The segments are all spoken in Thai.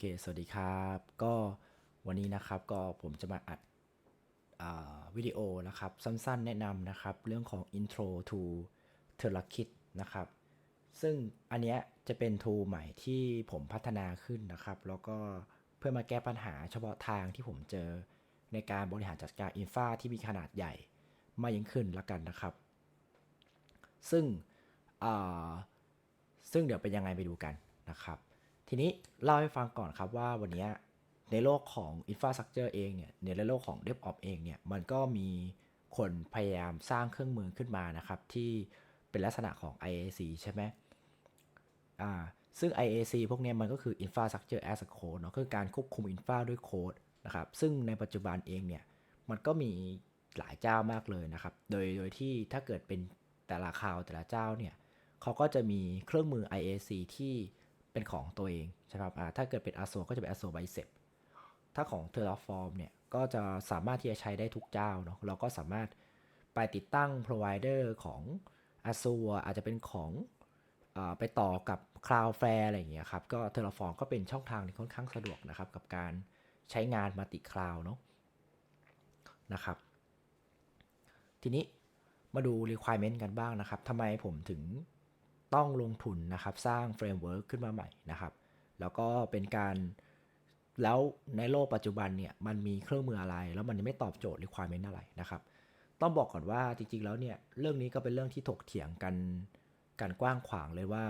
เคสวัสดีครับ ก็วันนี้นะครับก็ผมจะมาอัดอวิดีโอนะครับสั้นๆ แนะนำนะครับเรื่องของ intro to t e r a k i t นะครับ ซึ่งอันเนี้ยจะเป็น tool ใหม่ที่ผมพัฒนาขึ้นนะครับ แล้วก็เพื่อมาแก้ปัญหาเฉพาะทางที่ผมเจอในการบริหารจัดการอินฟาที่มีขนาดใหญ่มากยิ่งขึ้นละกันนะครับ ซึ่งซึ่งเดี๋ยวเป็นยังไงไปดูกันนะครับ ทีนี้เล่าให้ฟังก่อนครับว่าวันนี้ในโลกของ Infrastructure เองเนี่ยในโลกของ DevOps เองเนี่ยมันก็มีคนพยายามสร้างเครื่องมือขึ้นมานะครับที่เป็นลักษณะของ IAC ใช่ไหมอ่าซึ่ง IAC พวกนี้มันก็คือ Infrastructure as a Code เนาะคือการควบคุม Infra ด้วยโค้ดนะครับซึ่งในปัจจุบันเองเนี่ยมันก็มีหลายเจ้ามากเลยนะครับ โดยโดยที่ถ้าเกิดเป็นแต่ละคราวแต่ละเจ้าเนี่ยเขาก็จะมีเครื่องมือ IAC ที่ เป็นของตัวเองใช่ไหมครับถ้าเกิดเป็น Azure ก็จะเป็น Azure Bicep ถ้าของ Terraform เนี่ยก็จะสามารถที่จะใช้ได้ทุกเจ้าเนาะเราก็สามารถไปติดตั้ง provider ของ Azure อาจจะเป็นของอไปต่อกับ Cloudflare อะไรอย่างเงี้ยครับ ก็ Terraform ก็เป็นช่องทางที่ค่อนข้างสะดวกนะครับ กับการใช้งานมัลติคลาวเนาะนะครับ ทีนี้มาดู requirement กันบ้างนะครับทำไมผมถึง ต้องลงทุนนะครับสร้างเฟรมเวิร์กขึ้นมาใหม่นะครับ แล้วก็เป็นการแล้วในโลกปัจจุบันเนี่ยมันมีเครื่องมืออะไร แล้วมันยังไม่ตอบโจทย์ requirement อะไรนะครับ ต้องบอกก่อนว่าจริงๆแล้วเนี่ยเรื่องนี้ก็เป็นเรื่องที่ถกเถียงกันกันกว้างขวางเลยว่า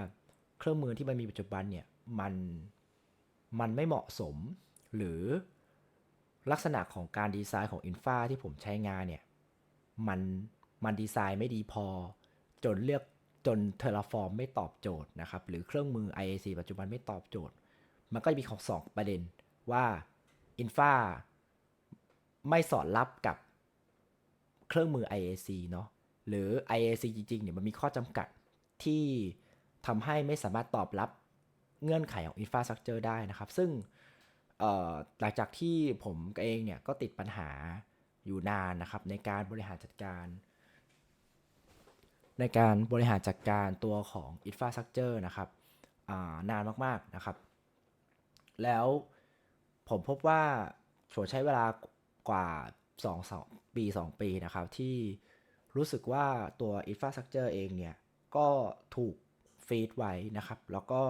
เครื่องมือที่มันมีปัจจุบันเนี่ยมันมันไม่เหมาะสม หรือลักษณะของการดีไซน์ของอินฟาที่ผมใช้งานเนี่ยมันมันดีไซน์ไม่ดีพอ จนเลือก จน Terraform ไม่ตอบโจทย์นะครับ หรือเครื่องมือ IAC ปัจจุบันไม่ตอบโจทย์ มันก็จะมีของสองประเด็นว่า Infa ไม่สอดรับกับเครื่องมือ IAC เนาะหรือ IAC จริงๆเนี่ยมันมีข้อจำกัดที่ทำให้ไม่สามารถตอบรับเงื่อนไขของ Infrastructure ได้นะครับ ซึ่งหลังจากที่ผมเองเนี่ยก็ติดปัญหาอยู่นานนะครับในการบริหารจัดการ ในการบริหารจัดการตัวของ Infrastructure นะครับานานมาก ๆ นะครับ แล้วผมพบว่าผมใช้เวลากว่า2 2ปี 2 ปีนะครับ ที่รู้สึกว่าตัว Infrastructure เองเนี่ย ก็ถูกฟีดไว้นะครับ แล้วก็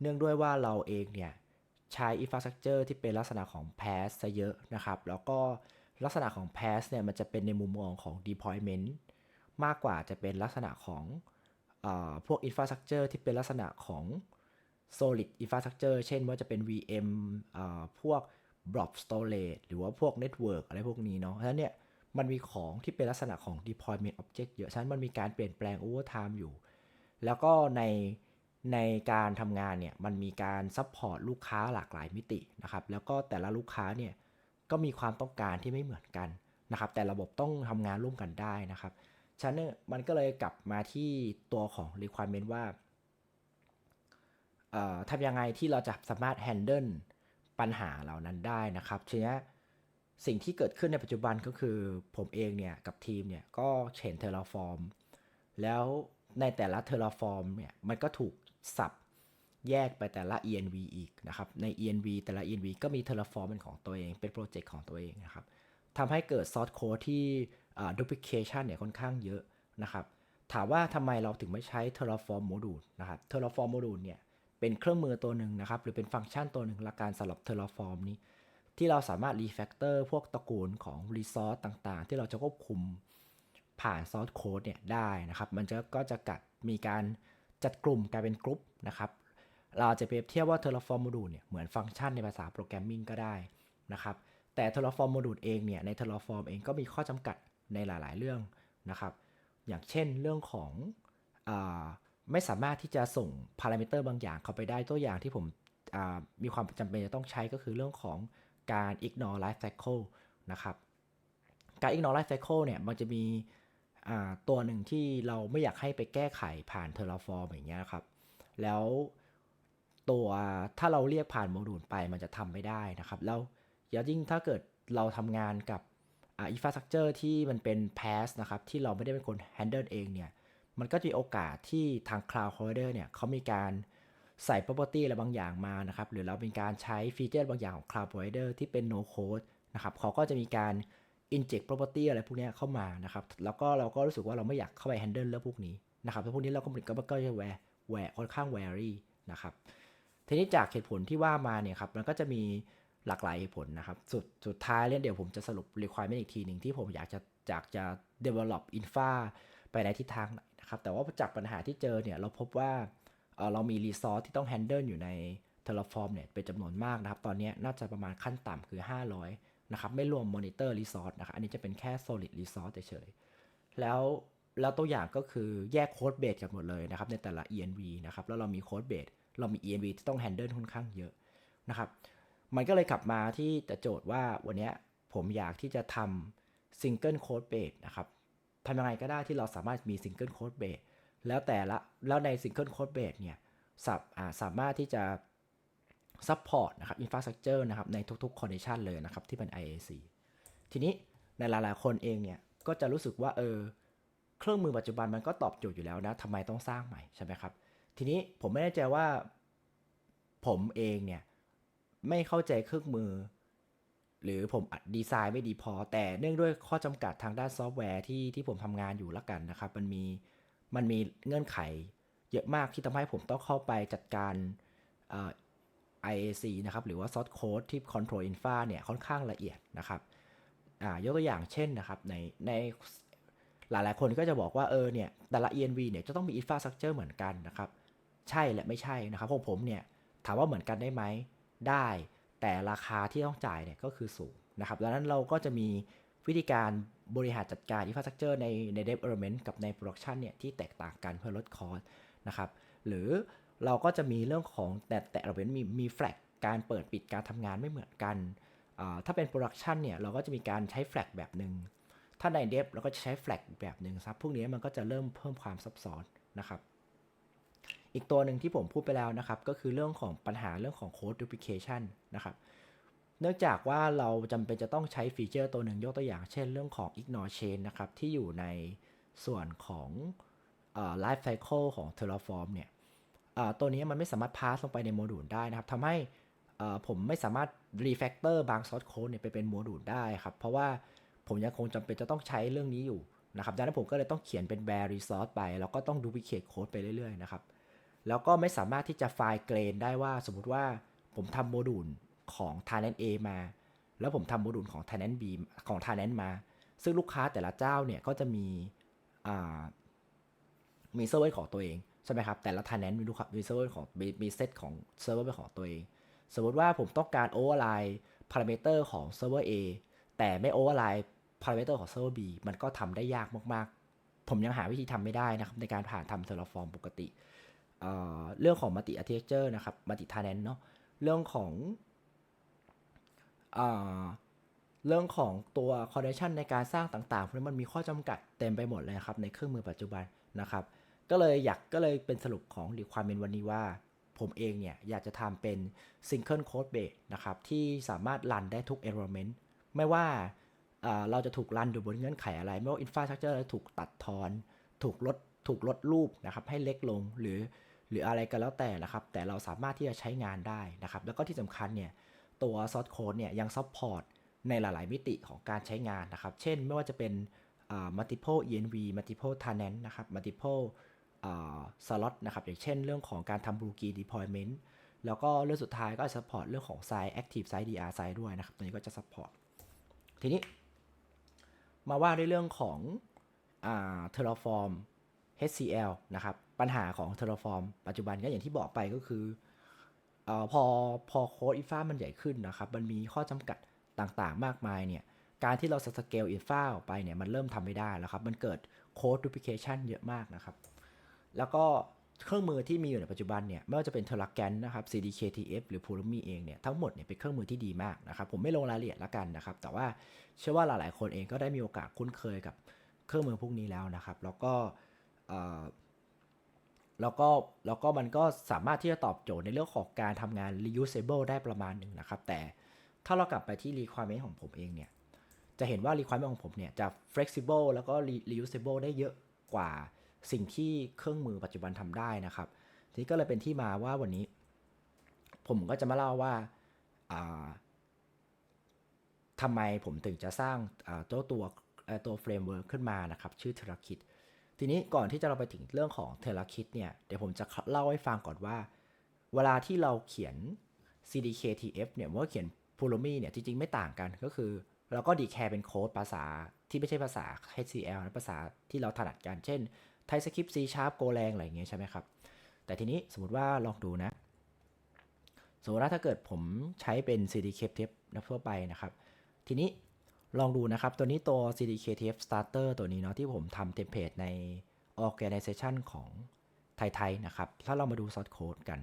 เนื่องด้วยว่าเราเองเนี่ย ใช้ Infrastructure ที่เป็นลักษณะของ PaaS ซะเยอะนะครับ แล้วก็ลักษณะของ PaaS เนี่ย มันจะเป็นในมุมมองของ deployment มากกว่าจะเป็นลักษณะของอพวก Infrastructure ที่เป็นลักษณะของ solid infrastructure เช่นว่าจะเป็น VM พวก blob storage หรือว่าพวก network อะไรพวกนี้เนาะฉะนั้นเนี่ยมันมีของที่เป็นลักษณะของ deployment object เยอะ ฉะนั้นมันมีการเปลี่ยนแปลง over time อยู่ แล้วก็ในในการทำงานเนี่ยมันมีการซัพพอร์ตลูกค้าหลากหลายมิตินะครับ แล้วก็แต่ละลูกค้าเนี่ยก็มีความต้องการที่ไม่เหมือนกันนะครับ แต่ระบบต้องทำงานร่วมกันได้นะครับ ฉะนั้นเนี่ยมันก็เลยกลับมาที่ตัวของ requirement ว่าเอ่อทำยังไงที่เราจะสามารถ handle ปัญหาเหล่านั้นได้นะครับทีนี้สิ่งที่เกิดขึ้นในปัจจุบันก็คือผมเองเนี่ยกับทีมเนี่ยก็เห็น Terraform แล้วในแต่ละ Terraform เนี่ยมันก็ถูกสับแยกไปแต่ละ env อีกนะครับ ใน env แต่ละ env ก็มี Terraform เป็นของตัวเอง เป็นโปรเจกต์ของตัวเองนะครับทำให้เกิด source code ที่ duplication เนี่ยค่อนข้างเยอะนะครับ ถามว่าทำไมเราถึงไม่ใช้ Terraform Module นะครับ Terraform Module เนี่ยเป็นเครื่องมือตัวหนึ่งนะครับ หรือเป็นฟังก์ชันตัวหนึ่งละการสำหรับ Terraform นี้ ที่เราสามารถ refactor พวกตระกูลของ resource ต่างๆ ที่เราจะควบคุมผ่าน source code เนี่ยได้นะครับ มันจะก็จะกัดมีการจัดกลุ่มกลายเป็นกลุ่มนะครับ เราจะเปรียบเทียบว่า Terraform Module เนี่ยเหมือนฟังก์ชันในภาษาโปรแกรมมิ่งก็ได้นะครับ แต่ Terraform Module เองเนี่ยใน Terraform เองก็มีข้อจำกัด ในหลาย ๆ เรื่องนะครับ อย่างเช่นเรื่องของอไม่สามารถที่จะส่งพารามิเตอร์บางอย่างเข้าไปได้ตัวอย่างที่ผมมีความจำเป็นจะต้องใช้ก็คือเรื่องของการ ignore life cycle นะครับ การ ignore life cycle เนี่ยมันจะมีตัวหนึ่งที่เราไม่อยากให้ไปแก้ไขผ่าน Terraform อย่างเงี้ยครับ แล้วตัวถ้าเราเรียกผ่านโมดูลไปมันจะทำไม่ได้นะครับ แล้วยิ่งถ้าเกิดเราทำงานกับ อ่า infrastructure ที่มันเป็น PaaS นะครับที่เราไม่ได้เป็นคน handle เองเนี่ยมันก็จะมีโอกาสที่ทาง Cloud Provider เนี่ยเขามีการใส่ property อะไรบางอย่างมานะครับหรือเราเป็นการใช้ฟีเจอร์บางอย่างของ cloud provider ที่เป็น no code นะครับเขาก็จะมีการ inject property อะไรพวกนี้เข้ามานะครับแล้วก็เราก็รู้สึกว่าเราไม่อยากเข้าไป handle เรื่องพวกนี้นะครับแล้วพวกนี้เราก็ก็ก็จะแวร์แวร์ค่อนข้าง wary นะครับทีนี้จากเหตุผลที่ว่ามาเนี่ยครับมันก็จะมี หลากหลายผลนะครับ สุดสุดท้ายเนี่ยเดี๋ยวผมจะสรุป requirement อีกทีหนึ่งที่ผมอยากจะอยากจะ develop infra ไปในทิศทางไหนนะครับ แต่ว่าจากปัญหาที่เจอเนี่ยเราพบว่าเเรามี resource ที่ต้อง handle อยู่ใน Terraform เนี่ยเป็นจำนวนมากนะครับ ตอนนี้น่าจะประมาณขั้นต่ำคือ 500 นะครับ ไม่รวม monitor resource นะครับ อันนี้จะเป็นแค่ solid resource เฉยๆแล้วแล้วตัวอย่างก็คือแยกโค้ดเบสกันหมดเลยนะครับในแต่ละ env นะครับ แล้วเรามีโค้ดเบสเรามี env ที่ต้อง handle ค่อนข้างเยอะนะครับ มันก็เลยกลับมาที่แต่โจทย์ว่าวันนี้ผมอยากที่จะทำ single code base นะครับทำยังไงก็ได้ที่เราสามารถมี single code base แล้วแต่ละแล้วใน single code base เนี่ยสับอ่าสามารถที่จะ support นะครับ infrastructure นะครับในทุกๆ condition เลยนะครับที่เป็น IAC ทีนี้ในหลายๆคนเองเนี่ยก็จะรู้สึกว่าเออเครื่องมือปัจจุบันมันก็ตอบโจทย์อยู่แล้วนะทำไมต้องสร้างใหม่ใช่ไหมครับ ทีนี้ผมไม่แน่ใจว่าผมเองเนี่ย ไม่เข้าใจเครื่องมือ หรือผมอัดดีไซน์ไม่ดีพอ แต่เนื่องด้วยข้อจำกัดทางด้านซอฟต์แวร์ที่ที่ผมทำงานอยู่ละกันนะครับ มันมีมันมีเงื่อนไขเยอะมากที่ทำให้ผมต้องเข้าไปจัดการ IAC นะครับ หรือว่า source code ที่ control infra เนี่ย ค่อนข้างละเอียดนะครับอ่ายกตัวอย่างเช่นนะครับ ในในหลายๆคนก็จะบอกว่า เออเนี่ย แต่ละ ENV เนี่ยจะต้องมี infrastructure เหมือนกันนะครับ ใช่และไม่ใช่นะครับพวกผมเนี่ย ถามว่าเหมือนกันได้ไหม ได้ แต่ราคาที่ต้องจ่ายเนี่ยก็คือสูงนะครับดังนั้นเราก็จะมีวิธีการบริหารจัดการ infrastructure ในใน development กับใน production เนี่ยที่แตกต่างกันเพื่อลดคอสนะครับหรือเราก็จะมีเรื่องของแต่แต่ละเป็นมีมีแฟลกการเปิดปิดการทำงานไม่เหมือนกันอ่าถ้าเป็น production เนี่ยเราก็จะมีการใช้แฟลกแบบหนึ่งถ้าใน dev เราก็จะใช้แฟลกแบบหนึ่งครับพวกนี้มันก็จะเริ่มเพิ่มความซับซ้อนนะครับ อีกตัวหนึ่งที่ผมพูดไปแล้วนะครับ ก็คือเรื่องของปัญหาเรื่องของ code duplication นะครับ เนื่องจากว่าเราจำเป็นจะต้องใช้ฟีเจอร์ตัวหนึ่งยกตัวอย่างเช่นเรื่องของ ignore chain นะครับ ที่อยู่ในส่วนของอ life cycle ของ Terraform เนี่ยตัวนี้มันไม่สามารถ pass ลงไปในโมดูลได้นะครับทำให้ผมไม่สามารถ refactor บาง source code เนี่ยไปเป็นโมดูลได้ครับ เพราะว่าผมยังคงจำเป็นจะต้องใช้เรื่องนี้อยู่นะครับดังนั้นผมก็เลยต้องเขียนเป็น bare resource ไป แล้วก็ต้อง duplicate code ไปเรื่อยๆนะครับ แล้วก็ไม่สามารถที่จะไฟล์เกรนได้ว่าสมมติว่าผมทำโมดูลของ Tenant A มา แล้วผมทำโมดูลของ Tenant B ของ Tenant มา ซึ่งลูกค้าแต่ละเจ้าเนี่ยก็จะมีมีเซิร์ฟเวอร์ของตัวเองใช่ไหมครับ แต่ละ Tenant มีลูกค้ามีเซิร์ฟเวอร์ของมีเซตของเซิร์ฟเวอร์เป็นของตัวเอง สมมติว่าผมต้องการ override parameter ของเซิร์ฟเวอร์ A แต่ไม่ override parameter ของเซิร์ฟเวอร์ B มันก็ทำได้ยากมากๆ ผมยังหาวิธีทำไม่ได้นะครับในการผ่านทำ Terraform ปกติ เเรื่องของ multi architecture นะครับ multi tenant เนาะเรื่องของเอเรื่องของตัว connection ในการสร้างต่างๆพวกนี้มันมีข้อจำกัดเต็มไปหมดเลยครับในเครื่องมือปัจจุบันนะครับ ก็เลยอยากก็เลยเป็นสรุปของ requirement วันนี้ว่า ผมเองเนี่ย อยากจะทำเป็น single code base นะครับ ที่สามารถรันได้ทุก environment ไม่ว่าเราจะถูกรันอยู่บนเงื่อนไขอะไร ไม่ว่า infrastructure จะถูกตัดทอน ถูกลดถูกลดรูปนะครับให้เล็กลงหรือ หรืออะไรก็แล้วแต่นะครับ แต่เราสามารถที่จะใช้งานได้นะครับ แล้วก็ที่สำคัญเนี่ยตัว source code เนี่ยยัง support ในหลาย ๆ มิติของการใช้งานนะครับ เช่นไม่ว่าจะเป็น multiple env multiple tenant นะครับ multiple อ่า slot นะครับ อย่างเช่นเรื่องของการทำ blue key deployment แล้วก็เรื่องสุดท้ายก็ support เรื่องของ site active site dr site ด้วยนะครับ ตัวนี้ก็จะ support ทีนี้ มาว่าในเรื่องของอ่า terraform HCL นะครับ ปัญหาของ Terraform ปัจจุบันก็อย่างที่บอกไปก็คืออพอพอโค้ดอินฟามันใหญ่ขึ้นนะครับ มันมีข้อจำกัดต่างๆ มากมายเนี่ย การที่เราสเกลอินฟาออกไปเนี่ย มันเริ่มทำไม่ได้แล้วครับ มันเกิดโค้ดดู p ิเคชันเยอะมากนะครับ แล้วก็เครื่องมือที่มีอยู่ในปัจจุบันเนี่ย ไม่ว่าจะเป็น t e r r a g a n นะครับ CDKTF หรือ Pulumi เองเนี่ย ทั้งหมดเนี่ยเป็นเครื่องมือที่ดีมากนะครับ ผมไม่ลงรายละเอียดละกันนะครับ แต่ว่าเชื่อว่าหลายๆ คนเองก็ได้มีโอกาสคุ้นเคยกับเครื่องมือพวกนี้แล้วนะครับ แล้วก็ แล้วก็แล้วก็มันก็สามารถที่จะตอบโจทย์ในเรื่องของการทำงาน reusable ได้ประมาณหนึ่งนะครับ แต่ถ้าเรากลับไปที่ requirement ของผมเองเนี่ย จะเห็นว่า requirement ของผมเนี่ย จะ flexible แล้วก็ reusable ได้เยอะกว่าสิ่งที่เครื่องมือปัจจุบันทำได้นะครับ ทีนี้ก็เลยเป็นที่มาว่าวันนี้ ผมก็จะมาเล่าว่าทำไมผมถึงจะสร้างตัวตัวเอ่อตัวเฟรมเวิร์กขึ้นมานะครับ ชื่อเทราคิด ทีนี้ก่อนที่จะเราไปถึงเรื่องของเทราคิดเนี่ย เดี๋ยวผมจะเล่าให้ฟังก่อนว่า เวลาที่เราเขียน CDKTF เนี่ยเมื่อเขียน p u l o m y เนี่ยจริงๆ ไม่ต่างกันก็คือ เราก็ดีแคร์เป็นโค้ดภาษาที่ไม่ใช่ภาษา HCL นะภาษาที่เราถนัดกัน เช่น TypeScript C Sharp Golang อะไรอย่างเงี้ยใช่ไหมครับ แต่ทีนี้สมมติว่าลองดูนะ สมมติว่าถ้าเกิดผมใช้เป็น CDKTF นะทั่วไปนะครับ ทีนี้ ลองดูนะครับ ตัวนี้ตัว CDKTF Starter ตัวนี้เนาะที่ผมทำเทมเพลตใน Organization ของไทยๆนะครับ ถ้าเรามาดู source code กัน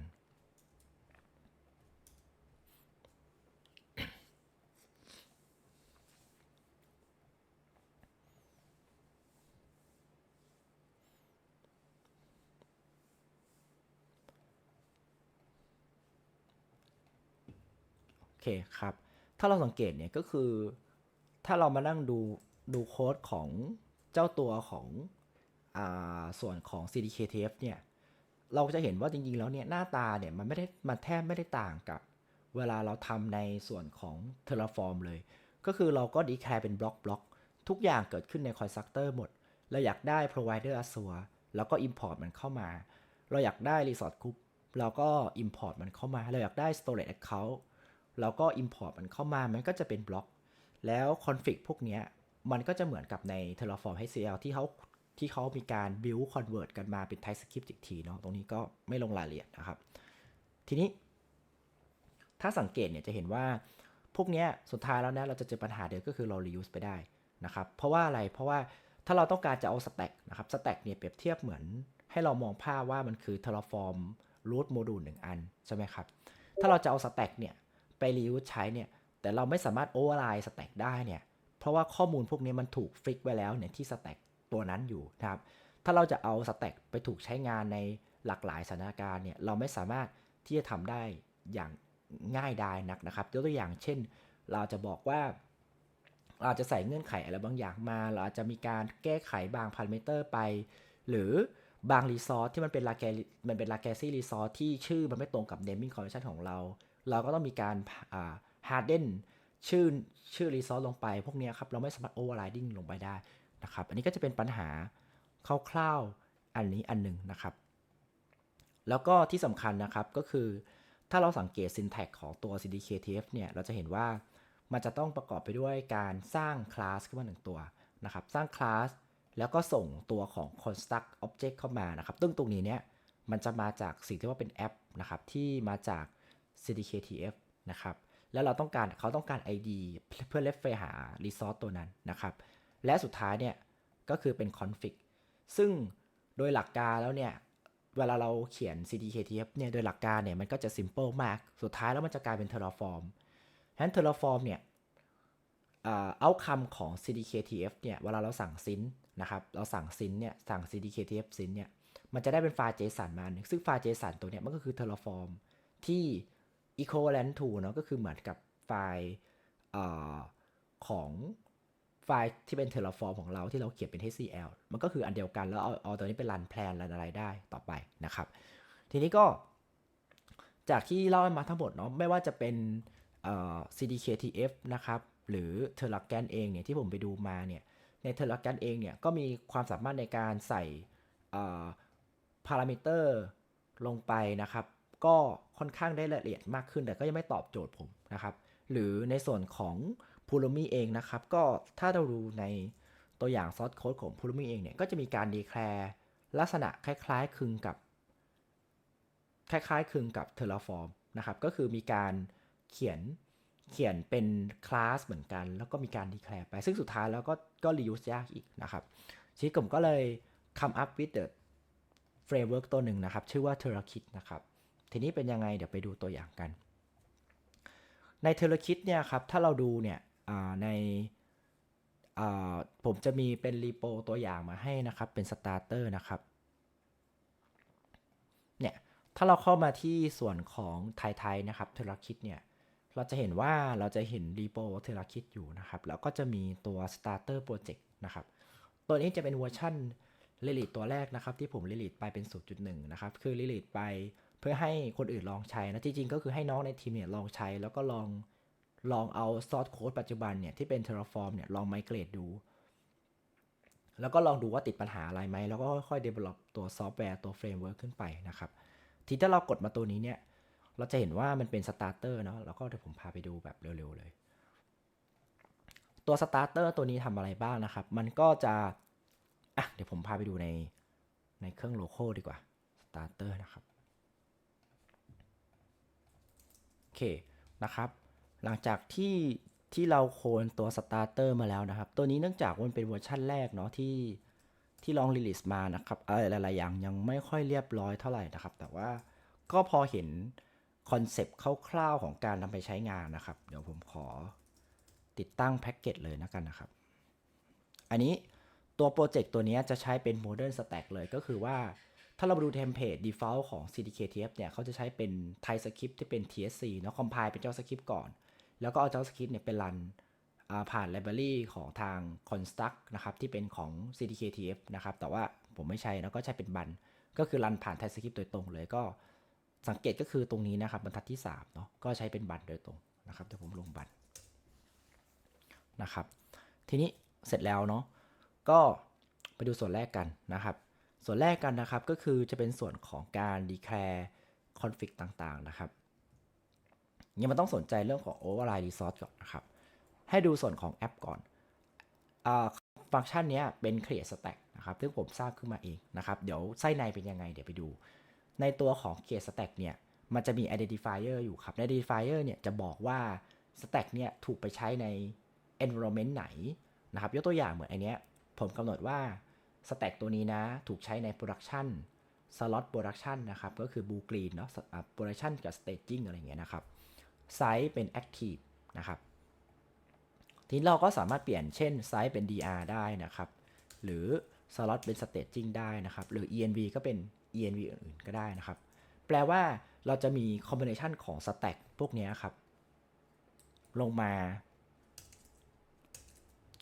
โอเคครับ ถ้าเราสังเกตเนี่ยก็คือ ถ้าเรามานั่งดูดูโค้ดของเจ้าตัวของอาส่วนของ CDKTF เนี่ย เราจะเห็นว่าจริงๆ แล้วเนี่ยหน้าตาเนี่ยมันไม่ได้มันแทบไม่ได้ต่างกับเวลาเราทำในส่วนของ Terraform เลย ก็คือเราก็ declare เป็นบล็อกบล็อกทุกอย่างเกิดขึ้นใน constructor หมด เราอยากได้ provider Azure แล้วก็ import มันเข้ามา เราอยากได้ resource group เราก็ import มันเข้ามา เราอยากได้ storage account เราก็ import มันเข้ามา มันก็จะเป็นบล็อก แล้ว config พวกนี้มันก็จะเหมือนกับใน Terraform HCL ที่เขาที่เขามีการ build convert กันมาเป็น TypeScript อีกทีเนาะตรงนี้ก็ไม่ลงรายละเอียดนะครับ ทีนี้ ถ้าสังเกตเนี่ยจะเห็นว่าพวกนี้สุดท้ายแล้วนะเราจะเจอปัญหาเดียวก็คือเรา reuse ไปได้นะครับ เพราะว่าอะไรเพราะว่าถ้าเราต้องการจะเอา stack นะครับ stack เนี่ยเปรียบเทียบเหมือน ให้เรามองภาพว่ามันคือ Terraform root module หนึ่งอัน ใช่ไหมครับ ถ้าเราจะเอา stack เนี่ยไป reuse ใช้เนี่ย แต่เราไม่สามารถ override stack ได้เนี่ยเพราะว่าข้อมูลพวกนี้มันถูกฟิกไว้แล้วเนี่ยที่ stack ตัวนั้นอยู่นะครับถ้าเราจะเอา stack ไปถูกใช้งานในหลากหลายสถานการณ์เนี่ยเราไม่สามารถที่จะทำได้อย่างง่ายดายนักนะครับยกตัวอย่างเช่น เราจะบอกว่าเราจะใส่เงื่อนไขอะไรบางอย่างมา เราอาจจะมีการแก้ไขบางพารามิเตอร์ไป หรือบางรีซอสที่มันเป็นลาแกมันเป็นลาแกซี่รีซอสที่ชื่อมันไม่ตรงกับ naming convention ของเรา เราก็ต้องมีการ อ่า harden ชื่อชื่อรีซอสลงไป พวกนี้ครับ เราไม่สามารถ overriding ลงไปได้นะครับ อันนี้ก็จะเป็นปัญหาคร่าวๆอันนี้อันหนึ่งนะครับ แล้วก็ที่สำคัญนะครับก็คือถ้าเราสังเกต syntax ของตัว CDKTF เนี่ย เราจะเห็นว่ามันจะต้องประกอบไปด้วยการสร้างคลาสขึ้นมาหนึ่งตัวนะครับ สร้างคลาสแล้วก็ส่งตัวของ construct object เข้ามานะครับ ซึ่งตรงนี้เนี่ยมันจะมาจากสิ่งที่ว่าเป็นแอปนะครับที่มาจาก CDKTF นะครับ แล้วเราต้องการเขาต้องการ ID เพื่อ refer หา resource ตัวนั้นนะครับ และสุดท้ายเนี่ยก็คือเป็น config ซึ่งโดยหลักการแล้วเนี่ยเวลาเราเขียน CDKTF เนี่ยโดยหลักการเนี่ยมันก็จะ simple มาก สุดท้ายแล้วมันจะกลายเป็น Terraform ฉะนั้น Terraform เนี่ยเอาคำของ CDKTF เนี่ยเวลาเราสั่งซินนะครับเราสั่งซินเนี่ยสั่ง CDKTF ซินเนี่ยมันจะได้เป็นไฟล์ JSON มาหนึ่งซึ่งไฟล์ JSON ตัวเนี้ยมันก็คือ Terraform ที่ equivalent to เนาะก็คือเหมือนกับไฟล์ของไฟล์ที่เป็น Terraform ของเราที่เราเขียนเป็น HCL มันก็คืออันเดียวกันแล้วเอาเอาตัวนี้ไปรันแพลนรันอะไรได้ต่อไปนะครับ ทีนี้ก็จากที่เล่ามาทั้งหมดเนาะไม่ว่าจะเป็น CDKTF นะครับหรือ t e r r a g a n เองเนี่ยที่ผมไปดูมาเนี่ยใน t e r r a g a n เองเนี่ยก็มีความสามารถในการใส่พารามิเตอร์ลงไปนะครับ ก็ค่อนข้างได้ละเอียดมากขึ้น แต่ก็ยังไม่ตอบโจทย์ผมนะครับ หรือในส่วนของ p u l o m y เองนะครับ ก็ถ้าเราดูในตัวอย่างซอสโค้ดของ p u l o m y เองเนี่ย ก็จะมีการ declare ลักษณะคล้ายๆคลึงกับ คล้ายๆคลึงกับ Terraform นะครับ ก็คือมีการเขียนเขียนเป็นคลาสเหมือนกัน แล้วก็มีการ declare ไป ซึ่งสุดท้ายแล้วก็ก็ reuse ยากอีกนะครับ ชีผมก็เลย come up with the framework ตัวหนึ่งนะครับ ชื่อว่า Terrakit นะครับ ทีนี้เป็นยังไงเดี๋ยวไปดูตัวอย่างกัน ใน Terrakit เนี่ยครับถ้าเราดูเนี่ยในผมจะมีเป็นรีโปตัวอย่างมาให้นะครับ เป็น starter นะครับเนี่ยถ้าเราเข้ามาที่ส่วนของไทยๆนะครับ Terrakit เนี่ยเราจะเห็นว่าเราจะเห็นรีโป Terrakit อยู่นะครับ แล้วก็จะมีตัว starter project นะครับ ตัวนี้จะเป็นเวอร์ชัน Lilith ตัวแรกนะครับ ที่ผม Lilith ไปเป็น 0.1 นะครับ คือ Lilith ไป เพื่อให้คนอื่นลองใช้นะจริงๆ ก็คือให้น้องในทีมเนี่ยลองใช้ แล้วก็ลองลองเอา source code ปัจจุบันเนี่ยที่เป็น Terraform เนี่ยลอง migrate ดู แล้วก็ลองดูว่าติดปัญหาอะไรไหม แล้วก็ค่อยๆ develop ตัวซอฟต์แวร์ตัว framework ขึ้นไปนะครับ ทีถ้าเรากดมาตัวนี้เนี่ย เราจะเห็นว่ามันเป็น starter เนาะแล้วก็เดี๋ยวผมพาไปดูแบบเร็วๆเลย ตัว starter ตัวนี้ทำอะไรบ้างนะครับ มันก็จะอะเดี๋ยวผมพาไปดูในในเครื่องโลโก้ดีกว่า starter นะครับ โอ เคนะครับหลังจากที่ที่เราโคลนตัว starter มาแล้วนะครับ ตัวนี้เนื่องจากมันเป็นเวอร์ชั่นแรกเนาะที่ที่ลองรีลิสมานะครับอะไรหลายๆอย่างยังไม่ค่อยเรียบร้อยเท่าไหร่นะครับ แต่ว่าก็พอเห็นคอนเซปต์คร่าวๆของการนำไปใช้งานนะครับ เดี๋ยวผมขอติดตั้งแพ็กเกจเลยนะกันนะครับ อันนี้ตัวโปรเจกต์ตัวนี้จะใช้เป็น Modern Stack เลยก็คือว่า ถ้าเราดูเทมเพลต default ของ CDKTF เนี่ยเขาจะใช้เป็น Thai Script ที่เป็น TSC เนาะ compile เป็น JavaScript ก่อน แล้วก็เอา JavaScript เนี่ยไปรันอ่าผ่าน library ของทาง construct นะครับ ที่เป็นของ CDKTF นะครับ แต่ว่าผมไม่ใช้แล้วก็ใช้เป็นบัน ก็คือรันผ่าน Thai Script โดยตรงเลยก็สังเกตก็คือตรงนี้นะครับบรรทัดที่3เนาะก็ใช้เป็นบันโดยตรงนะครับเดี๋ยวผมลงบันนะครับ ทีนี้เสร็จแล้วเนาะก็ไปดูส่วนแรกกันนะครับ ส่วนแรกกันนะครับก็คือจะเป็นส่วนของการ declare config ต่างๆนะครับยังมันต้องสนใจเรื่องของ override resource ก่อนนะครับ ให้ดูส่วนของแอปก่อนอฟังก์ชันนี้เป็น create stack นะครับ ซึ่งผมสร้างขึ้นมาเองนะครับ เดี๋ยวไส้ในเป็นยังไงเดี๋ยวไปดู ในตัวของ create stack เนี่ย มันจะมี identifier อยู่ครับใน identifier เนี่ยจะบอกว่า stack เนี่ยถูกไปใช้ใน environment ไหนนะครับ ยกตัวอย่างเหมือนไอเนี้ย ผมกำหนดว่า stack ตัวนี้นะถูกใช้ใน production slot production นะครับก็คือ blue green เนาะอ่า production กับ staging อะไรอย่างเงี้ยนะครับ size เป็น active นะครับทีนี้เราก็สามารถเปลี่ยนเช่น size เป็น dr ได้นะครับ หรือ slot เป็น staging ได้นะครับ หรือ env ก็เป็น env อื่นๆก็ได้นะครับ แปลว่าเราจะมี combination ของ stack พวกนี้ครับ ลงมา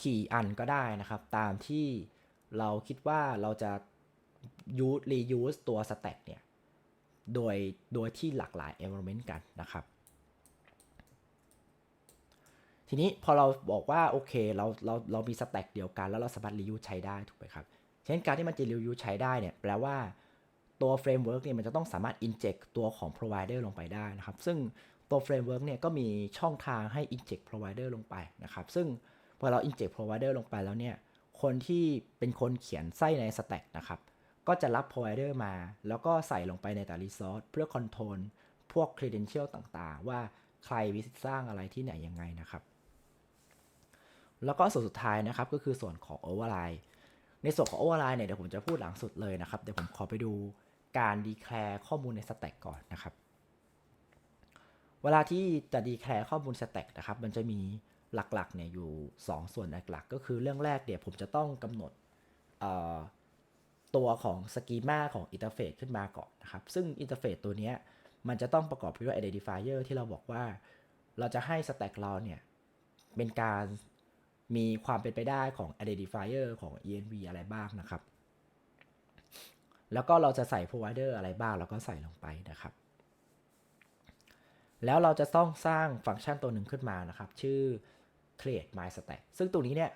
กี่อันก็ได้นะครับ ตามที่ เราคิดว่าเราจะ use reuse ตัว stack เนี่ย โดยโดยที่หลากหลาย environment กันนะครับ ทีนี้พอเราบอกว่าโอเคเราเราเรามีสแต็กเดียวกันแล้วเราสามารถ reuse ใช้ได้ถูกไหมครับ เช่นการที่มันจะ reuse ใช้ได้เนี่ยแปลว่าตัว framework เนี่ยมันจะต้องสามารถ inject ตัวของ provider ลงไปได้นะครับ ซึ่งตัว framework เนี่ยก็มีช่องทางให้ inject provider ลงไปนะครับ ซึ่งพอเรา inject provider ลงไปแล้วเนี่ย คนที่เป็นคนเขียนไส้ใน stack นะครับ ก็จะรับ provider มา แล้วก็ใส่ลงไปในแต่ resource เพื่อ control พวก credential ต่างๆ ว่าใครวิสิตสร้างอะไรที่ไหนยังไงนะครับ แล้วก็ส่วนสุดท้ายนะครับก็คือส่วนของ override ในส่วนของ override เนี่ยเดี๋ยวผมจะพูดหลังสุดเลยนะครับ เดี๋ยวผมขอไปดูการ declare ข้อมูลใน stack ก่อนนะครับ เวลาที่จะ declare ข้อมูล stack นะครับ มันจะมี หลักๆเนี่ยอยู่ 2 ส่วนหลักๆ ก็คือเรื่องแรกเดี๋ยวผมจะต้องกำหนดตัวของ schema ของ interface ขึ้นมาก่อนนะครับ ซึ่ง interface ตัวเนี้ยมันจะต้องประกอบไปด้วย identifier ที่เราบอกว่า เราจะให้ stack เราเนี่ยเป็นการมีความเป็นไปได้ของ identifier ของ env อะไรบ้างนะครับ แล้วก็เราจะใส่ provider อะไรบ้างเราก็ใส่ลงไปนะครับ แล้วเราจะต้องสร้างฟังก์ชันตัวหนึ่งขึ้นมานะครับ ชื่อ create my stack ซึ่งตัวนี้เนี่ย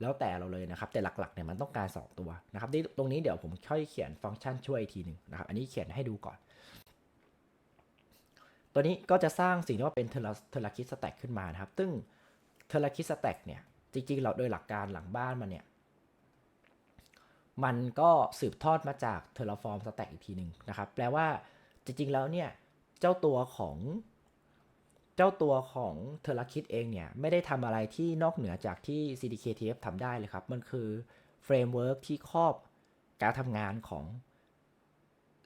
แล้วแต่เราเลยนะครับ แต่หลักๆเนี่ยมันต้องการ 2 ตัวนะครับที่ตรงนี้เดี๋ยวผมค่อยเขียนฟังก์ชันช่วยอีกทีหนึ่งนะครับ อันนี้เขียนให้ดูก่อน ตัวนี้ก็จะสร้างสิ่งที่ว่าเป็นเทอร์คิสสแต็กขึ้นมานะครับ ซึ่งเทอร์คิสสแต็กเนี่ย จริงๆ เราโดยหลักการหลังบ้านมันเนี่ย มันก็สืบทอดมาจาก Terraform Stack อีกทีหนึ่งนะครับ แปลว่าจริงๆ แล้วเนี่ย เจ้าตัวของ เจ้าตัวของ t e r r a k i t เองเนี่ยไม่ได้ทำอะไรที่นอกเหนือจากที่ CDKTF ทำได้เลยครับ มันคือเฟรมเวิร์กที่ครอบการทำงานของ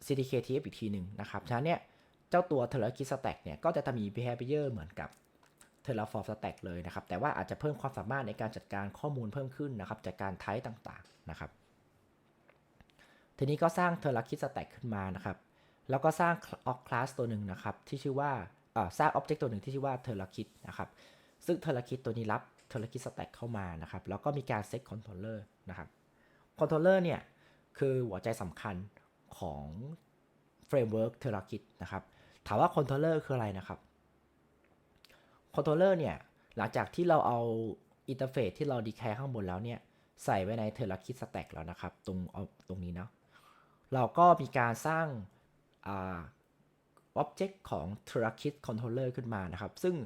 CDKTF อีกทีหนึ่งนะครับฉะนั้นเนี่ยเจ้าตัว t e r r a k i t Stack เนี่ยก็จะมี behavior เหมือนกับ Terraform Stack เลยนะครับ แต่ว่าอาจจะเพิ่มความสามารถในการจัดการข้อมูลเพิ่มขึ้นนะครับจากการไทป์ต่างๆนะครับ ทีนี้ก็สร้าง t e r r a k i t Stack ขึ้นมานะครับ แล้วก็สร้าง class ตัวหนึ่งนะครับ ที่ชื่อว่า สร้าง object ตัวหนึ่งที่ชื่อว่า t e r r a k i t นะครับซึ่ง t e r r a k i t ตัวนี้รับ t e r r a k i t Stack เข้ามานะครับแล้วก็มีการ set controller นะครับ controller เนี่ยคือหัวใจสำคัญของเฟรมเวิร์กเทอร์กิตนะครับถามว่าคอนโทรลเลอร์คืออะไรนะครับคอนโทรลเลอร์เนี่ยหลังจากที่เราเอาอินเทอร์เฟซที่เราดีแคร์ข้างบนแล้วเนี่ยใส่ไว้ในเทอร์คิดสแต็กแล้วนะครับตรงเอาตรงนี้เนาะเราก็มีการสร้างอ่า Object ของ t e r a k i t Controller ขึ้นมานะครับ ซึ่ง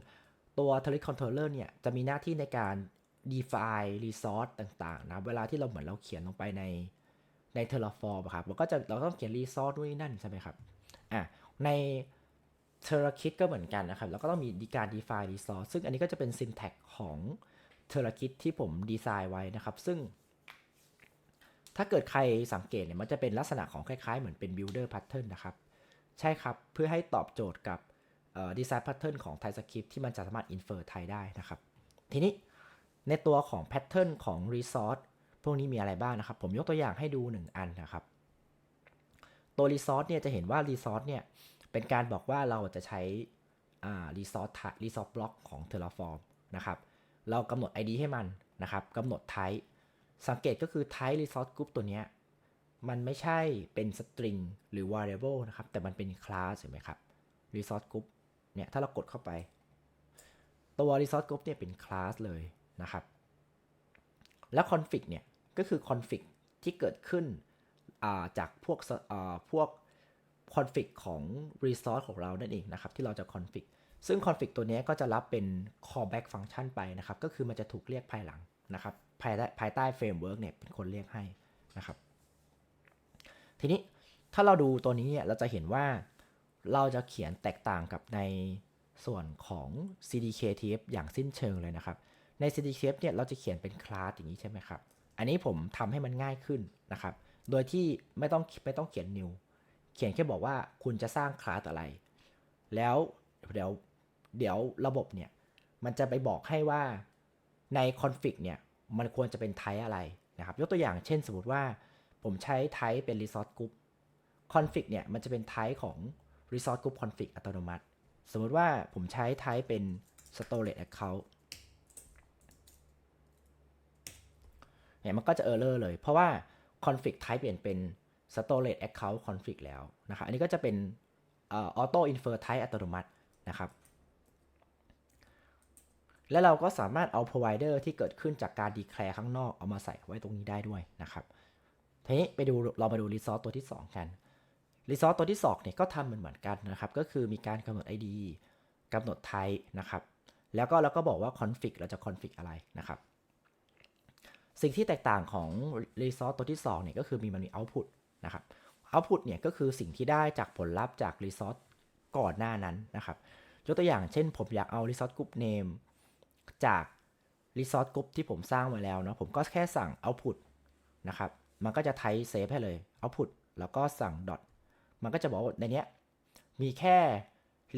ตัว t e r a k i t Controller เนี่ย จะมีหน้าที่ในการ define resource ต่างๆ นะ เวลาที่เราเหมือนเราเขียนลงไปในใน Terraform ครับเราก็จะเราต้องเขียน resource ด้วยนนั่นใช่ไหมครับ อะ ใน t e r a k i t ก็เหมือนกันนะครับ แล้วก็ต้องมีการ define resource ซึ่งอันนี้ก็จะเป็น syntax ของ t e r a k i t ที่ผมดีไซน์ไว้นะครับ ซึ่งถ้าเกิดใครสังเกตเนี่ยมันจะเป็นลักษณะของคล้ายๆ เหมือนเป็น builder pattern นะครับ ใช่ครับ เพื่อให้ตอบโจทย์กับดีไซน์แพทเทิร์นของ TypeScript ที่มันจะสามารถ infer ไทยได้นะครับ ทีนี้ในตัวของแพทเทิร์นของ resource พวกนี้มีอะไรบ้างนะครับ ผมยกตัวอย่างให้ดู 1 อันนะครับ ตัว resource เนี่ยจะเห็นว่า resource เนี่ยเป็นการบอกว่าเราจะใช้ resource resource block ของ Terraform นะครับ เรากำหนด ID ให้มันนะครับกำหนด type สังเกตก็คือ type resource group ตัวเนี้ย มันไม่ใช่เป็น string หรือ variable นะครับ แต่มันเป็น class เห็นไหมครับ resource group เนี่ยถ้าเรากดเข้าไป ตัว resource group เนี่ยเป็น class เลยนะครับ แล้ว config เนี่ยก็คือ config ที่เกิดขึ้นจากพวกพวก config ของ resource ของเรานั่นเองนะครับ ที่เราจะ config ซึ่ง config ตัวนี้ก็จะรับเป็น callback function ไปนะครับ ก็คือมันจะถูกเรียกภายหลังนะครับ ภายใต้ภายใต้ framework เนี่ยเป็นคนเรียกให้นะครับ ทีนี้ถ้าเราดูตัวนี้เนี่ยเราจะเห็นว่าเราจะเขียนแตกต่างกับในส่วนของ CDKTF อย่างสิ้นเชิงเลยนะครับ ใน CDKTF เนี่ยเราจะเขียนเป็นคลาสอย่างนี้ใช่ไหมครับ อันนี้ผมทำให้มันง่ายขึ้นนะครับ โดยที่ไม่ต้องไม่ต้องเขียน new เขียนแค่บอกว่าคุณจะสร้างคลาสอะไร แล้วเดี๋ยวเดี๋ยวระบบเนี่ย มันจะไปบอกให้ว่าใน config เนี่ย มันควรจะเป็น type อะไรนะครับ ยกตัวอย่างเช่นสมมติว่า ผมใช้ type เป็น resource group config เนี่ยมันจะเป็น type ของ resource group config อัตโนมัติ สมมติว่าผมใช้ type เป็น storage account เนี่ยมันก็จะ error เลย เพราะว่า config type เปลี่ยนเป็น storage account config แล้วนะครับอันนี้ก็จะเป็น auto infer type อัตโนมัตินะครับ และเราก็สามารถเอา provider ที่เกิดขึ้นจากการ declare ข้างนอกเอามาใส่ไว้ตรงนี้ได้ด้วยนะครับ ทีนี้ไปดูเรามาดู resource ตัวที่ 2 กัน resource ตัวที่2เนี่ยก็ทำเหมือนเหมือนกันนะครับ ก็คือมีการกำหนด ID กำหนด type นะครับ แล้วก็เราก็บอกว่า config เราจะ config อะไรนะครับ สิ่งที่แตกต่างของ resource ตัวที่2เนี่ยก็คือมีมันมี output นะครับ output เนี่ยก็คือสิ่งที่ได้จากผลลัพธ์จาก resource ก่อนหน้านั้นนะครับยกตัวอย่างเช่นผมอยากเอา resource group name จาก resource group ที่ผมสร้างมาแล้วเนาะผมก็แค่สั่ง output นะครับ มันก็จะไทป์เซฟให้เลย output แล้วก็สั่ง dot มันก็จะบอกว่าในเนี้ยมีแค่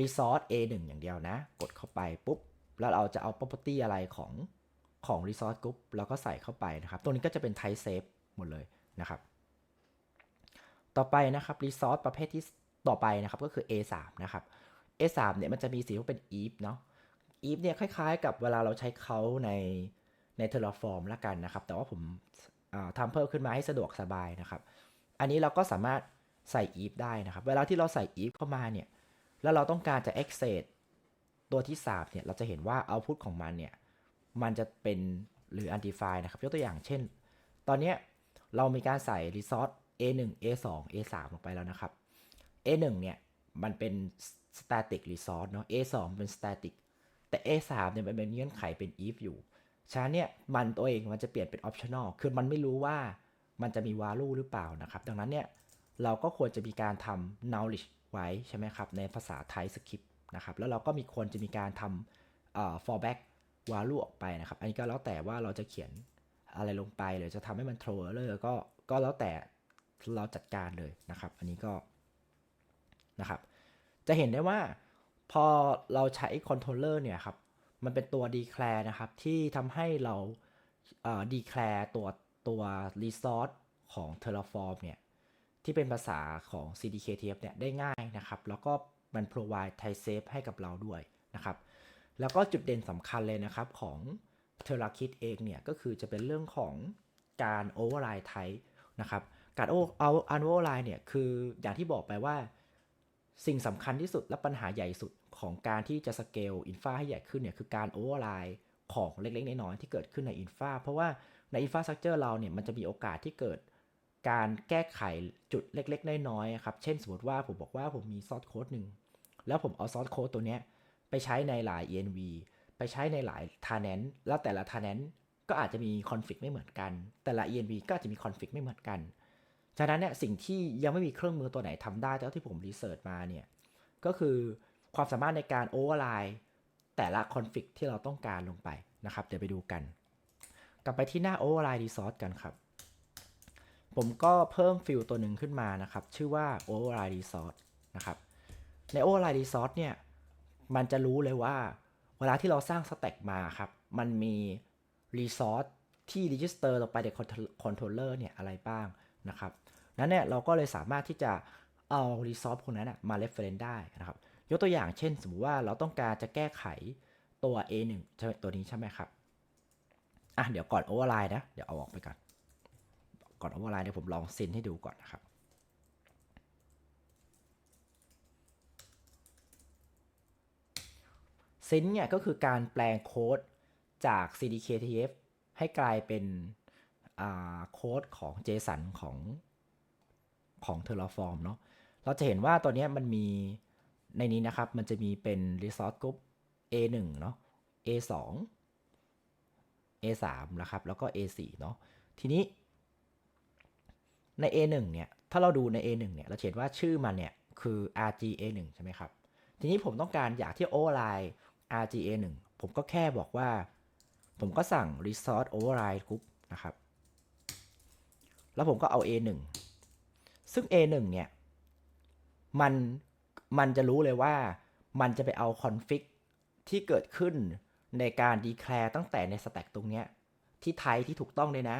resource a1 อย่างเดียวนะ กดเข้าไปปุ๊บ แล้วเราจะเอา property อะไรของของ resource group แล้วก็ใส่เข้าไปนะครับตรงนี้ก็จะเป็น type safe หมดเลยนะครับ ต่อไปนะครับ resource ประเภทที่ต่อไปนะครับก็คือ a3 นะครับ a3 เนี่ยมันจะมีสีว่เป็น if เนาะ if เนี่ยคล้ายๆ กับเวลาเราใช้เขาในใน Terraform ละกันนะครับ แต่ว่าผม ทำเพิ่มขึ้นมาให้สะดวกสบายนะครับ อันนี้เราก็สามารถใส่ if ได้นะครับ เวลาที่เราใส่ if เข้ามาเนี่ย แล้วเราต้องการจะ access ตัวที่3เนี่ย เราจะเห็นว่า output ของมันเนี่ย มันจะเป็นหรือ undefined นะครับ ยกตัวอย่างเช่น ตอนนี้เรามีการใส่ resource a1 a2 a3 ลงไปแล้วนะครับ a1 เนี่ย มันเป็น static resource เนาะ a2 เป็น static แต่ a3 เนี่ยมันเป็นเงื่อนไขเป็น if อยู่ ฉะนั้นเนี่ยมันตัวเองมันจะเปลี่ยนเป็น optional คือมันไม่รู้ว่ามันจะมี value หรือเปล่านะครับ ดังนั้นเนี่ยเราก็ควรจะมีการทำ knowledge ไว้ใช่ไหมครับในภาษา TypeScript นะครับแล้วเราก็มีควรจะมีการทำ fallback value ออกไปนะครับ อันนี้ก็แล้วแต่ว่าเราจะเขียนอะไรลงไปหรือจะทำให้มัน throw error ก็ก็แล้วแต่เราจัดการเลยนะครับ อันนี้ก็นะครับ จะเห็นได้ว่าพอเราใช้ controller เนี่ยครับ มันเป็นตัว declare นะครับ ที่ทำให้เรา declare ตัวตัว resource ของ Terraform เนี่ย ที่เป็นภาษาของ CDKTF เนี่ย ได้ง่ายนะครับ แล้วก็มัน provide type safe ให้กับเราด้วยนะครับ แล้วก็จุดเด่นสำคัญเลยนะครับของ Terrakit เองเนี่ย ก็คือจะเป็นเรื่องของการ override type นะครับ การเอาเอา annual line เนี่ย คืออย่างที่บอกไปว่า สิ่งสำคัญที่สุดและปัญหาใหญ่สุด ของการที่จะสเกลอินฟาให้ใหญ่ขึ้นเนี่ยคือการโอเวอร์ไลน์ของเล็กๆ น้อยๆที่เกิดขึ้นในอินฟาเพราะว่าในอินฟาสตรักเจอร์เราเนี่ยมันจะมีโอกาสที่เกิดการแก้ไขจุดเล็กๆ น้อยๆครับเช่นสมมติว่าผมบอกว่าผมมีซอสโค้ดหนึ่งแล้วผมเอาซอสโค้ดตัวเนี้ยไปใช้ในหลาย env ไปใช้ในหลาย tenant แล้วแต่ละ tenant ก็อาจจะมีคอนฟ lict ไม่เหมือนกัน แต่ละ env ก็อาจจะมีคอนฟ lict ไม่เหมือนกัน ฉะนั้นเนี่ยสิ่งที่ยังไม่มีเครื่องมือตัวไหนทำได้เท่าที่ผมรีเสิร์ชมาเนี่ยก็คือ ความสามารถในการโอเวอร์ไลน์แต่ละคอนฟ lict ที่เราต้องการลงไปนะครับ เดี๋ยวไปดูกัน กลับไปที่หน้า Override Resource กันครับ ผมก็เพิ่มฟิลตัวหนึ่งขึ้นมานะครับ ชื่อว่า Override Resource นะครับใน Override Resource เนี่ย มันจะรู้เลยว่า เวลาที่เราสร้างสแต็กมาครับ มันมี Resource ที่ Register ลงไปใน Controller เนี่ยอะไรบ้างนะครับ นั้นเนี่ยเราก็เลยสามารถที่จะเอา Resource พวกนั้นนะมา reference ได้นะครับ ยกตัวอย่างเช่น สมมติว่าเราต้องการจะแก้ไขตัว A1 ใช่ตัวนี้ใช่ไหมครับ อะเดี๋ยวก่อน override นะ เดี๋ยวเอาออกไปก่อน ก่อน override เดี๋ยวผมลองเซนให้ดูก่อนนะครับเซนเนี่ยก็คือการแปลงโค้ดจาก CDKTF ให้กลายเป็นอ่าโค้ดของ JSON ของของ Terraform เนาะ เราจะเห็นว่าตัวเนี้ยมันมี ในนี้นะครับมันจะมีเป็น resource group A1 เนาะ A2 A3 นะครับ แล้วก็ A4 เนาะ ทีนี้ ใน A1 เนี่ย ถ้าเราดูใน A1 เนี่ย เราเห็นว่าชื่อมันเนี่ย คือ RGA1 ใช่ไหมครับ ทีนี้ผมต้องการอยากที่ override RGA1 ผมก็แค่บอกว่า ผมก็สั่ง resource override group นะครับ แล้วผมก็เอา A1 ซึ่ง A1 เนี่ย มัน มันจะรู้เลยว่ามันจะไปเอา config ที่เกิดขึ้นในการ declare ตั้งแต่ในสแต็กตรงเนี้ยที่ไทยที่ถูกต้องเลยนะ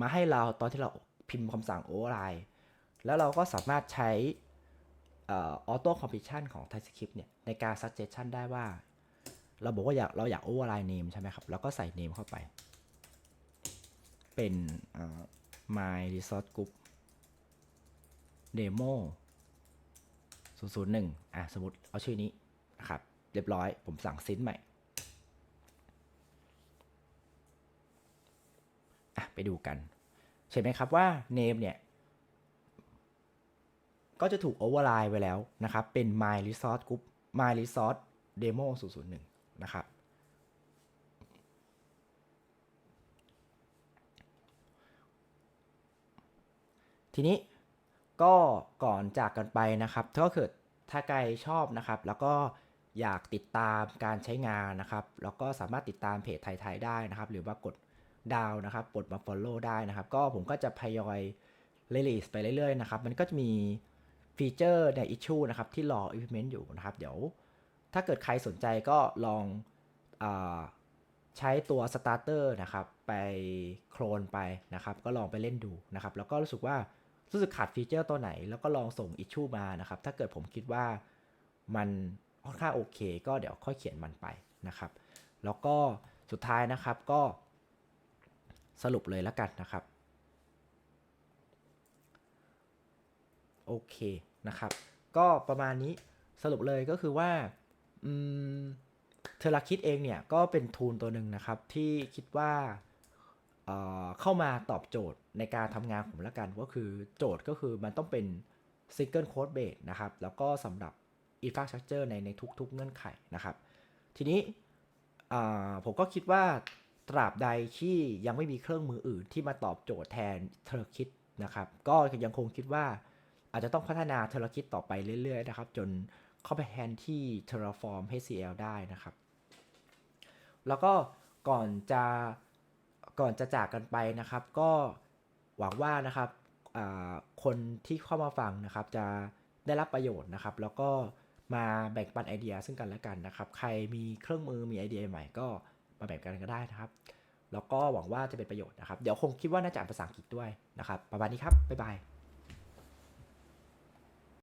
มาให้เราตอนที่เราพิมพ์คำสั่ง override แล้วเราก็สามารถใช้ออ auto completion ของ TypeScript เนี่ยในการ suggestion ได้ว่า เราบอกว่าอยากเราอยาก override name ใช่ไหมครับ แล้วก็ใส่ name เข้าไป เป็น my resource group demo 001อะสมมติเอาชื่อนี้นะครับเรียบร้อยผมสั่งซินใหม่อะไปดูกันใช่ไหมครับว่า name เนี่ย ก็จะถูก override ไว้แล้วนะครับ เป็น my resource group my resource demo 001 นะครับ ทีนี้ ก็ก่อนจากกันไปนะครับถ้าเกิดถ้าใครชอบนะครับ แล้วก็อยากติดตามการใช้งานนะครับ แล้วก็สามารถติดตามเพจไทยๆได้นะครับ หรือว่ากดดาวนะครับกดมา follow ได้นะครับ ก็ผมก็จะพยอย release ไปเรื่อยๆนะครับ มันก็จะมีฟีเจอร์ใน issue นะครับที่รอ implement อยู่นะครับ เดี๋ยว ถ้าเกิดใครสนใจก็ลองอใช้ตัว starter นะครับ ไปโคลนไปนะครับ ก็ลองไปเล่นดูนะครับ แล้วก็รู้สึกว่า รู้สึกขาดฟีเจอร์ตัวไหน แล้วก็ลองส่ง issue มานะครับ ถ้าเกิดผมคิดว่ามันค่อนข้างโอเค ก็เดี๋ยวค่อยเขียนมันไปนะครับ แล้วก็สุดท้ายนะครับก็สรุปเลยแล้วกันนะครับ โอเคนะครับ ก็ประมาณนี้สรุปเลยก็คือว่าเทอร์คิดเองเนี่ยก็เป็นทูลตัวหนึ่งนะครับที่คิดว่า เข้ามาตอบโจทย์ในการทำงานผมละกัน ก็คือโจทย์ก็คือมันต้องเป็น Single Code Base นะครับ แล้วก็สำหรับ Infrastructure ในในทุกๆ เงื่อนไขนะครับ ทีนี้ผมก็คิดว่าตราบใดที่ยังไม่มีเครื่องมืออื่นที่มาตอบโจทย์แทนเทอร์คิดนะครับ ก็ยังคงคิดว่าอาจจะต้องพัฒนาเทอร์คิดต่อไปเรื่อยๆนะครับ จนเข้าไปแทนที่ Terraform HCL ได้นะครับ แล้วก็ก่อนจะ ก่อนจะจากกันไปนะครับ ก็หวังว่านะครับคนที่เข้ามาฟังนะครับ จะได้รับประโยชน์นะครับ แล้วก็มาแบ่งปันไอเดียซึ่งกันและกันนะครับ ใครมีเครื่องมือมีไอเดียใหม่ก็มาแบ่งกันก็ได้นะครับ แล้วก็หวังว่าจะเป็นประโยชน์นะครับ เดี๋ยวคงคิดว่าน่าจะอ่านภาษาอังกฤษด้วยนะครับ ประมาณนี้ครับ บ๊ายบาย